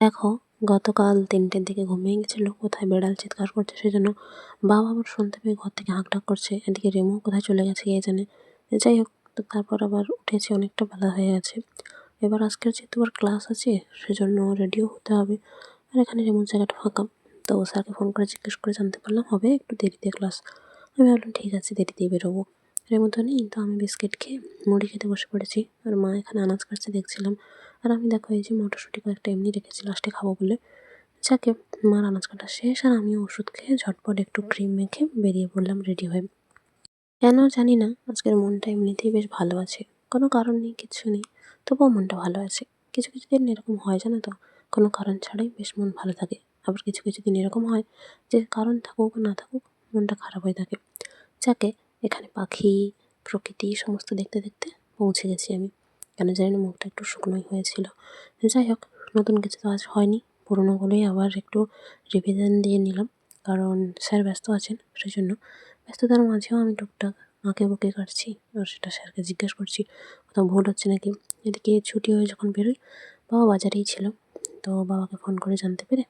দেখো, গতকাল তিনটের দিকে ঘুমিয়ে গেছিল, কোথায় বেড়াল চিৎকার করছে সেজন্য বাবা আবার শুনতে পেয়ে ঘর থেকে হাঁকডাক করছে, এদিকে রেমু কোথায় চলে গেছে কে জানে। যাই হোক, তো তারপর আবার উঠেছি, অনেকটা বেলা হয়ে গেছে এবার আজকের যেহেতু আবার ক্লাস আছে, সেজন্য রেডিও হতে হবে। আর এখানে রেমুর জায়গাটা ফাঁকা। তো স্যারকে ফোন করে জিজ্ঞেস করে জানতে পারলাম, হবে একটু দেরিতে ক্লাস আমি ভাবলাম, ঠিক আছে, দেরিতেই বেরোবো। রেমু তো নেই, তো আমি বিস্কিট খেয়ে মুড়ি খেতে বসে পড়েছি। আর মা এখানে আনাজ কাটছে, দেখছিলাম। আর আমি দেখো এই যে মটরশুঁটি কয়েকটা এমনি রেখেছি, লাস্টে খাব বলে। যাকে, মার আনাজ কাটা শেষ, আর আমিও ওষুধ খেয়ে ঝটপট একটু ক্রিম মেখে বেরিয়ে পড়লাম রেডি হয়ে। কেন জানি না, আজকের মনটা এমনিতেই বেশ ভালো আছে। কোনো কারণ নেই, কিছু নেই, তবুও মনটা ভালো আছে। কিছু কিছু দিন এরকম হয়, জানো তো? কোনো কারণ ছাড়াই বেশ মন ভালো থাকে। আবার কিছু কিছু দিন এরকম হয় যে কারণ থাকুক না থাকুক, মনটা খারাপ হয়ে থাকে। যাকে, এখানে পাখি, প্রকৃতি, সমস্ত দেখতে দেখতে পৌঁছে গেছি আমি। কেন জানি না, মুখটা একটু শুকনোই হয়েছিল। যাই হোক, নতুন কিছু তো আজ হয়নি। পুরোনোগুলোই আবার একটু রিভিশন দিয়ে নিলাম। কারণ স্যার ব্যস্ত আছেন সেই জন্য ব্যস্ততার মাঝেও আমি টুকটাক আঁকে বুকে কাটছি। আর সেটা স্যারকে জিজ্ঞেস করছি, কোথাও ভুল হচ্ছে নাকি? এদিকে ছুটি হয়ে যখন বেরোই বাবা বাজারেই ছিল। তো বাবাকে ফোন করে জানতে পেরে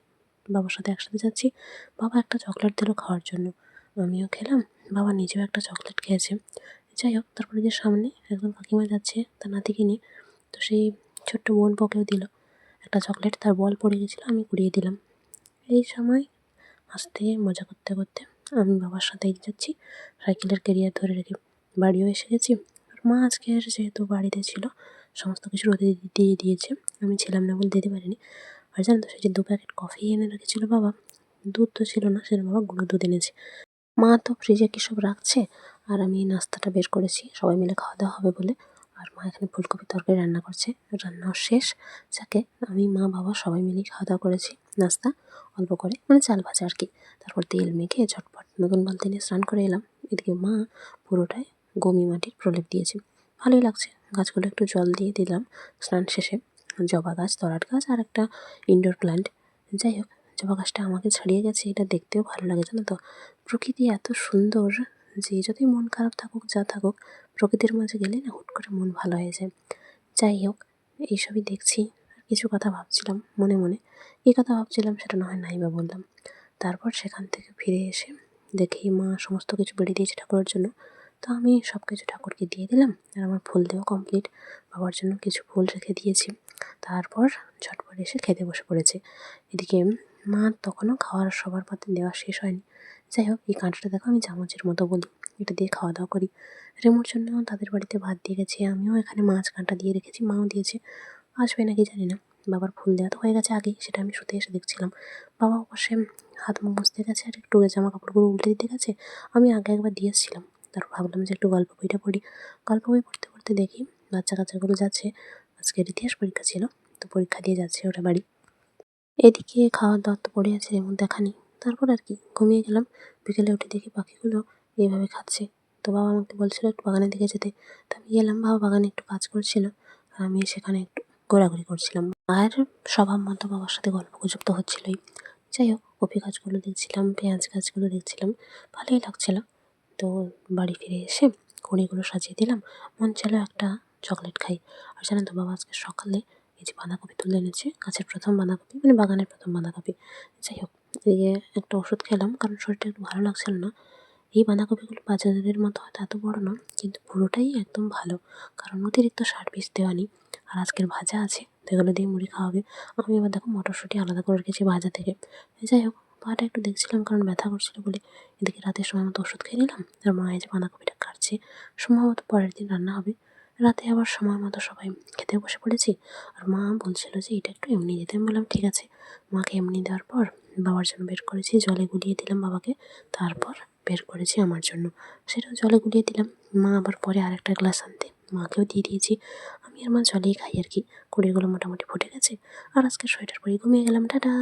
বাবার সাথে একসাথে যাচ্ছি। বাবা একটা চকলেট দিল খাওয়ার জন্য। আমিও খেলাম। বাবা নিজেও একটা চকলেট খেয়েছে। যাই হোক, তারপরে যে সামনে একজন কাকিমা যাচ্ছে, তার নাতিকে নিয়ে। তো সেই ছোট্ট বোন পকেও দিল একটা চকলেট, তার বল পড়ে গেছিল, আমি কুড়িয়ে দিলাম। এই সময় আস্তে মজা করতে করতে আমি বাবার সাথে যাচ্ছি, সাইকেলের কেরিয়ার ধরে রেখে বাড়িও এসে গেছি। আর মা আজকে যেহেতু বাড়িতে ছিল, সমস্ত কিছু রোদে দিয়ে দিয়েছে, আমি ছিলাম না বলে দিতে পারিনি। আর জানো তো সে যে দু প্যাকেট কফি এনে রেখেছিল বাবা, দুধ তো ছিল না সেটা বাবা গুঁড়ো দুধ এনেছে। মা তো ফ্রিজে কী সব রাখছে? আর আমি নাস্তাটা বের করেছি। সবাই মিলে খাওয়া দাওয়া হবে বলে। আর মা এখানে ফুলকপি তরকারি রান্না করছে। রান্নাও শেষ। যাকে আমি, মা, বাবা সবাই মিলে খাওয়া দাওয়া করেছি নাস্তা অল্প করে। মানে চাল ভাজা আর কি। তারপর তেল মেখে ঝটপট নতুন বালতি নিয়ে স্নান করে এলাম। এদিকে মা পুরোটাই গমি মাটির প্রলেপ দিয়েছে। ভালোই লাগছে। গাছগুলো একটু জল দিয়ে দিলাম স্নান শেষে। জবা গাছ, তরাট গাছ আর একটা ইনডোর প্ল্যান্ট যাই হোক, জবা গাছটা আমাকে ছাড়িয়ে গেছে। এটা দেখতেও ভালো লাগে জানো তো? প্রকৃতি এত সুন্দর। যে যতই মন খারাপ থাকুক, যা থাকুক, প্রকৃতির মাঝে গেলে না হুট করে মন ভালো হয়ে যায়। যাই হোক, এইসবই দেখছি। আর কিছু কথা ভাবছিলাম মনে মনে। কী কথা ভাবছিলাম সেটা না হয় নাই বা বললাম তারপর সেখান থেকে ফিরে এসে দেখি মা সমস্ত কিছু বেড়ে দিয়েছে ঠাকুরের জন্য। তো আমি সব কিছু ঠাকুরকে দিয়ে দিলাম। আর আমার ফুল দেওয়া কমপ্লিট বাবার জন্য কিছু ফুল রেখে দিয়েছি। তারপর ঝটপট এসে খেতে বসে পড়েছে। এদিকে মা তখনও খাওয়ার, সবার পাতে দেওয়া শেষ হয়নি। যাই হোক এই কাঁটাটা দেখো, আমি চামচের মতো বলি। এটা দিয়ে খাওয়া দাওয়া করি। রেমোর জন্য তাদের বাড়িতে ভাত দিয়ে গেছে। আমিও এখানে মাছ কাঁটা দিয়ে রেখেছি, মাও দিয়েছে। আসবে নাকি জানি না। বাবার ফুল দেওয়া তো হয়ে গেছে আগেই, সেটা আমি শুতে এসে দেখছিলাম। বাবা পাশে হাত মুখ মুছতে গেছে, আর একটু জামা কাপড়গুলো উল্টে দিতে গেছে। আমি আগে একবার দিয়ে এসেছিলাম। তারপর ভাবলাম যে একটু গল্প বইটা পড়ি। গল্প বই পড়তে পড়তে দেখি বাচ্চা কাচ্চাগুলো যাচ্ছে আজকের ইতিহাস পরীক্ষা ছিল, তো পরীক্ষা দিয়ে যাচ্ছে ওরা বাড়ি। এদিকে খাওয়ার দাওয়ার তো পড়ে আছে এমন দেখা নেই। তারপর আর কি, ঘুমিয়ে গেলাম। বিকেলে উঠে দেখি পাখিগুলো এইভাবে খাচ্ছে। তো বাবা আমাকে বলছিল একটু বাগানের দিকে যেতে। তো আমি গেলাম, বাবা বাগানে একটু কাজ করছিল। আর আমি সেখানে একটু ঘোরাঘুরি করছিলাম। আর স্বভাব মতো বাবার সাথে গল্প গুজব তো হচ্ছিলোই। যাই হোক, কপি গাছগুলো দেখছিলাম, পেঁয়াজ গাছগুলো দেখছিলাম, ভালোই লাগছিল। তো বাড়ি ফিরে এসে কড়িগুলো সাজিয়ে দিলাম। মন ছিল একটা চকলেট খাই। আর জানেন তো বাবা, আজকে সকালে এই যে বাঁধাকপি তুলে এনেছে, গাছের প্রথম বাঁধাকপি মানে বাগানের প্রথম বাঁধাকপি। যাই হোক এদিকে একটা ওষুধ খেলাম, কারণ শরীরটা একটু ভালো লাগছিল না। এই বাঁধাকপিগুলো বাজারের মতো হয়তো এত বড় না, কিন্তু পুরোটাই একদম ভালো, কারণ অতিরিক্ত সার বিষ দেওয়া নেই। আর আজকের ভাজা আছে, তো এগুলো দিয়ে মুড়ি খাওয়াবে। আমি এবার দেখো মটরশুঁটি আলাদা করে রেখেছি ভাজা থেকে। যাই হোক পাটা একটু দেখছিলাম, কারণ ব্যথা করছিল বলে এদিকে রাতের সময় মতো ওষুধ খেয়ে নিলাম, আর মা এই যে বাঁধাকপিটা কাটছে, সম্ভবত পরের দিন রান্না হবে। রাতে আবার সময় মতো সবাই খেতে বসে পড়েছি, আর মা বলছিল যে এটা একটু এমনি দিতে। আমি বললাম, ঠিক আছে। মাকে এমনি দেওয়ার পর বাবার জন্য বের করেছি, জলে গুলিয়ে দিলাম বাবাকে, তারপর বের করেছি আমার জন্য। সেটাও জলে গুলিয়ে দিলাম, মা আবার পরে আরেকটা গ্লাস আনতে, মাকেও দিয়ে দিয়েছি। আমি আর মা জলেই খাই আর কি, কুড়িগুলো মোটামুটি ফুটে গেছে, আর আজকে সোয়েটার পরে ঘুমিয়ে গেলাম, টাটা!